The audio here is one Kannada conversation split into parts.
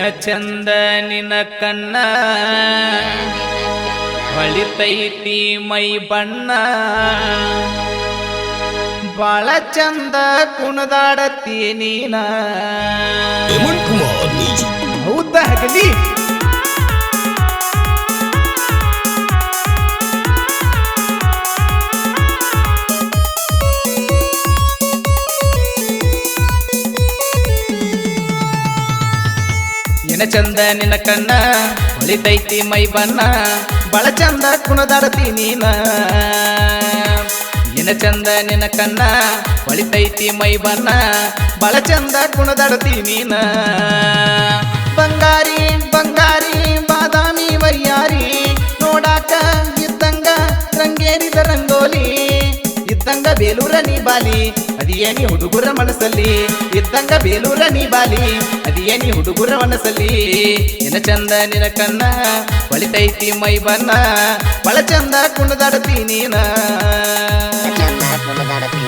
ಏನ ಚಂದ ನಿನ ಕಣ್ಣ. ಹೊಳಿತೈತಿ ಮೈ ಬಣ್ಣ. ಬಾಳ ಚಂದ ಕುಣದಾಡತಿ ನೀನ. ಹೌದಾ ಹಗಲಿ? ಚಂದ ನಿನ್ನ ಕಣ್ಣ, ಹೊಳಿತೈತಿ ಮೈ ಬಣ್ಣ ಬಳ ಚಂದ ಕುಣದಾಡತಿ ನೀನ. ಏನ ಚಂದ ನಿನ್ನ ಕಣ್ಣ, ಹೊಳಿತೈತಿ ಮೈ ಬಣ್ಣ ಬಳ ಚಂದ ಕುಣದಾಡತಿ ನೀನ. ಬಂಗಾರಿ ಬೇಲೂರ ನೀ ಬಾಲಿ ಅದಿಯೇನಿ ಹುಡುಗುರ ಮನಸ್ಸಲ್ಲಿ. ಇದ್ದಂಗ ಬೇಲೂರ ನೀ ಬಾಲಿ ಅದಿಯೇನಿ ಹುಡುಗುರ ಮನಸ್ಸಲ್ಲಿ. ನಿನ ಚಂದ ನಿನ ಕಣ್ಣ ಹೊಳಿತೈತಿ ಮೈ ಬಣ್ಣ ಬಳ ಚಂದ ಕುಣದಾಡತಿ ನೀನ. ಚಂದ ಕುಣಿದಾಡತಿ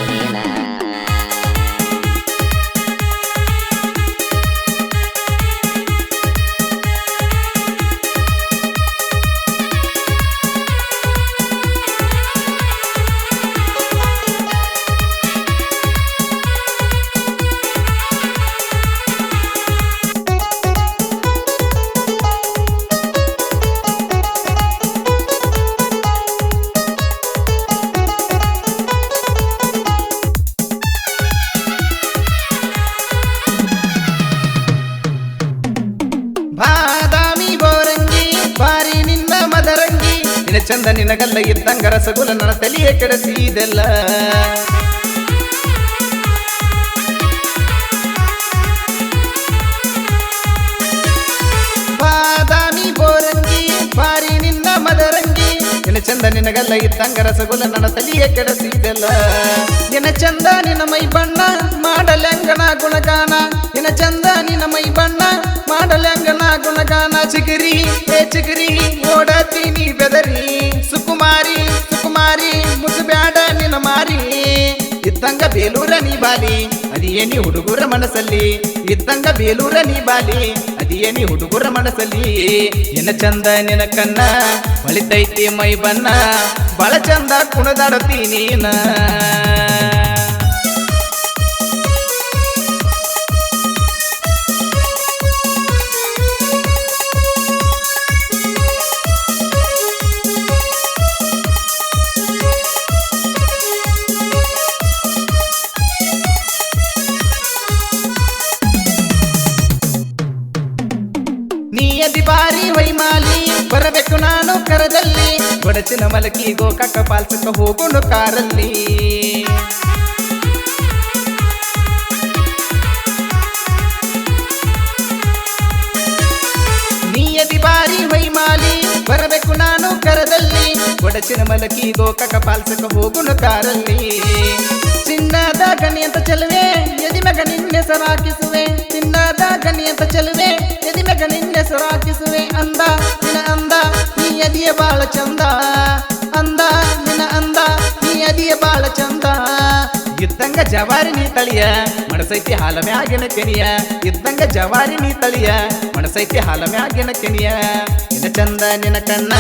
ಚಂದ ನಿನಗಲ್ಲ ಇದ್ದಂಗ ರಸಗುಲ ನನ್ನ ತಲೆಯೇ ಕೆಡಸಿದೆಲ್ಲ. ಬಾದಾಮಿ ಚಂದ ನಿನಗಲ್ಲ ಇದ್ದಂಗ ರಸಗುಲ ನನ್ನ ತಲೆಯೇ ಕೆಡಸಿದೆಲ್ಲ ನಿನ ಚಂದ ನಿನ್ನ ಮೈ ಬಣ್ಣ ಮಾಡಲಂಗನ ಗುಣಗಾನ. ನಿನ ಚಂದ ನಿನ್ನ ಮೈ ಬಣ್ಣ ಮಾಡಲಂಗನ ಗುಣಗಾನ. ಚಿಗಿರಿ, ಏ ಚಿಗಿರಿ ಓಡತೀನಿ ಬೆದರಿ. ಸುಕುಮಾರಿ ಸುಕುಮಾರಿ ಮುಸುಬ್ಯಾಡ ನಿನ್ನ ಮಾರಿ. ಇದ್ದಂಗ ಬೇಲೂರ ನೀ ಬಾಲಿ ಅದಿಯೇನಿ ಹುಡುಗರ ಮನಸ್ಸಲ್ಲಿ. ಇದ್ದಂಗ ಬೇಲೂರ ನೀ ಬಾಲಿ ಅದಿಯೇನಿ ಹುಡುಗರ ಮನಸ್ಸಲ್ಲಿ. ನಿನ್ನ ಚಂದ ನಿನ ಕನ್ನ ಹೊಳಿತೈತಿ ಮೈ ಬಣ್ಣ ಬಳ ಚಂದ ಕುಣದಾಡತಿ ನೀನ. ಬಾರಿ ವೈಮಾಲಿ ಬರಬೇಕು ನಾನು ಕರದಲ್ಲಿ. ಒಡಚಿನ ಮಲಕಿ ಗೋಕಾಕ ಪಾಲ್ಸಕ ಹೋಗೋಣ ಕಾರಲ್ಲಿ. ನೀಯದಿ ಬಾರಿ ವೈಮಾಲಿ ಬರಬೇಕು ನಾನು ಕರದಲ್ಲಿ. ಒಡಚಿನ ಮಲಕಿ ಗೋಕಾಕ ಪಾಲ್ಸಕ ಹೋಗೋಣ ಕಾರಲ್ಲಿ. ಚಿನ್ನದ ಗಣಿ ಅಂತ ಚೆಲುವೆ ನಿನ್ನೆ ಸರಾಕಿಸುವೆ ಚಿನ್ನದ ಗಣಿ ಬಾಳ ಚಂದ. ಅಂದ, ನಿನ್ನ ಅಂದ, ನೀ ಅದಿಯ ಬಾಳ ಚಂದ. ಇದ್ದಂಗ ಜವಾರಿ ನೀ ತಳಿಯ ಮಣಸೈತಿ ಹಾಲ ಮ್ಯಾಗಿನ ಕೆಣಿಯ ಇದ್ದಂಗ ಜವಾರಿ ನೀ ತಳಿಯ ಮಣಸೈತಿ ಹಾಲ ಮ್ಯಾಗಿನ ಕೆಣಿಯ ನಿನ ಚಂದ ನಿನ ಕಣ್ಣ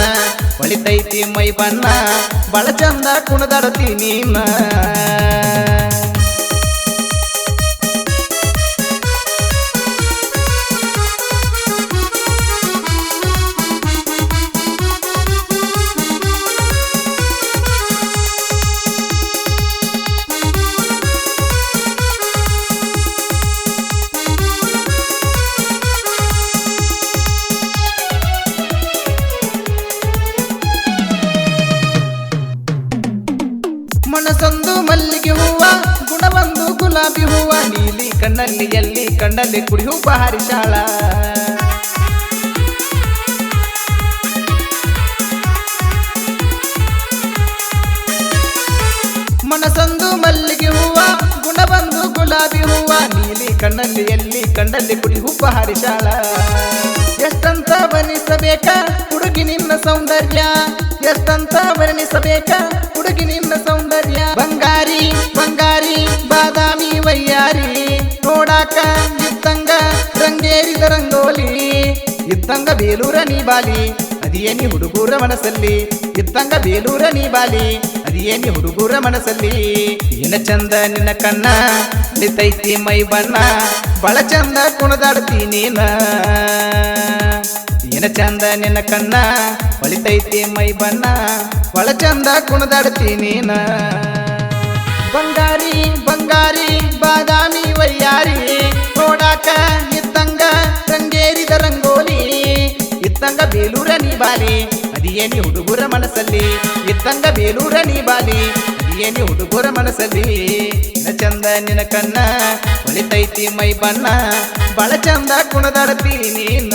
ಹೊಳಿತೈತಿ ಮೈ ಬಣ್ಣ. ಬಾಳ ಚಂದ ಕುಣದಾಡತಿ ನೀನ. ಮನಸೊಂದು ಮಲ್ಲಿಗೆ ಹೂವ, ಗುಣವೊಂದು ಗುಲಾಬಿ ಹೂವ, ನೀಲಿ ಕಣ್ಣಲ್ಲಿ ಎಲ್ಲಿ ಕಣ್ಣಲ್ಲಿ ಕುಡಿ ಉಪಹಾರಿ ಹರಿಶಾಳ. ಮನಸೊಂದು ಮಲ್ಲಿಗೆ ಹೂವ, ಗುಣವೊಂದು ಗುಲಾಬಿ ಹೂವ, ನೀಲಿ ಕಣ್ಣಲ್ಲಿ ಎಲ್ಲಿ ಕಣ್ಣಲ್ಲಿ ಕುಡಿ ಉಪಹಾರಿ ಹರಿಶಾಳ. ಎಷ್ಟಂತ ಬನಿಸಬೇಕಾ ಹುಡುಗಿ ನಿನ್ನ ಸೌಂದರ್ಯ. ಎಷ್ಟಂತ ವರ್ಣಿಸಬೇಕ. ಹುಡುಗಿ ನಿನ್ನ ಸೌಂದರ್ಯ. ಬಂಗಾರಿ ಬಂಗಾರಿ, ಬಾದಾಮಿ ವಯ್ಯಾರಿ. ನೋಡಾಕ ಇದ್ದಂಗ ರಂಗೇರಿದ ರಂಗೋಲಿ. ಇದ್ದಂಗ ಬೇಲೂರ ನೀ ಬಾಲಿ ಅದಿಯೇನಿ ಹುಡುಗೂರ ಮನಸ್ಸಲ್ಲಿ. ಇದ್ದಂಗ ಬೇಲೂರ ನೀ ಬಾಲಿ ಅದಿಯೇನಿ ಹುಡುಗೂರ ಮನಸ್ಸಲ್ಲಿ. ಏನ ಚಂದ ನಿನ್ನ ಕಣ್ಣ, ನಿತೈತಿ ಮೈ ಬಣ್ಣ. ಬಳ ಚಂದ ಕುಣದಾಡ್ತಿ ನೀನ. ಏನ ಚಂದ ನಿನ್ನ ಕಣ್ಣ ಹೊಳಿತೈತಿ ಮೈ ಬಣ್ಣ ಬಳ ಚಂದ ಕುಣದಾಡ್ತಿ ನೀನ. ಬಂಗಾರಿ ಬಂಗಾರಿ, ಬಾದಾಮಿ ವಯ್ಯಾರಿ, ನೋಡಾಕ ಇದ್ದಂಗ ರಂಗೇರಿದ ರಂಗೋಲಿ ಇದ್ದಂಗ ಬೇಲೂರ ನೀ ಬಾಲಿ ಅದಿಯೇನಿ ಹುಡುಗರ ಮನಸ್ಸಲ್ಲಿ ಇದ್ದಂಗ ಬೇಲೂರ ನೀ ಬಾಲಿ ಅದಿಯೇನಿ ಹುಡುಗರ ಮನಸ್ಸಲ್ಲಿ. ನಿನ ಚಂದ ನಿನ ಕಣ್ಣ ಹೊಳಿತೈತಿ ಮೈ ಬಣ್ಣ ಬಳ ಚಂದ ಕುಣದಾಡ್ತಿ ನೀನ.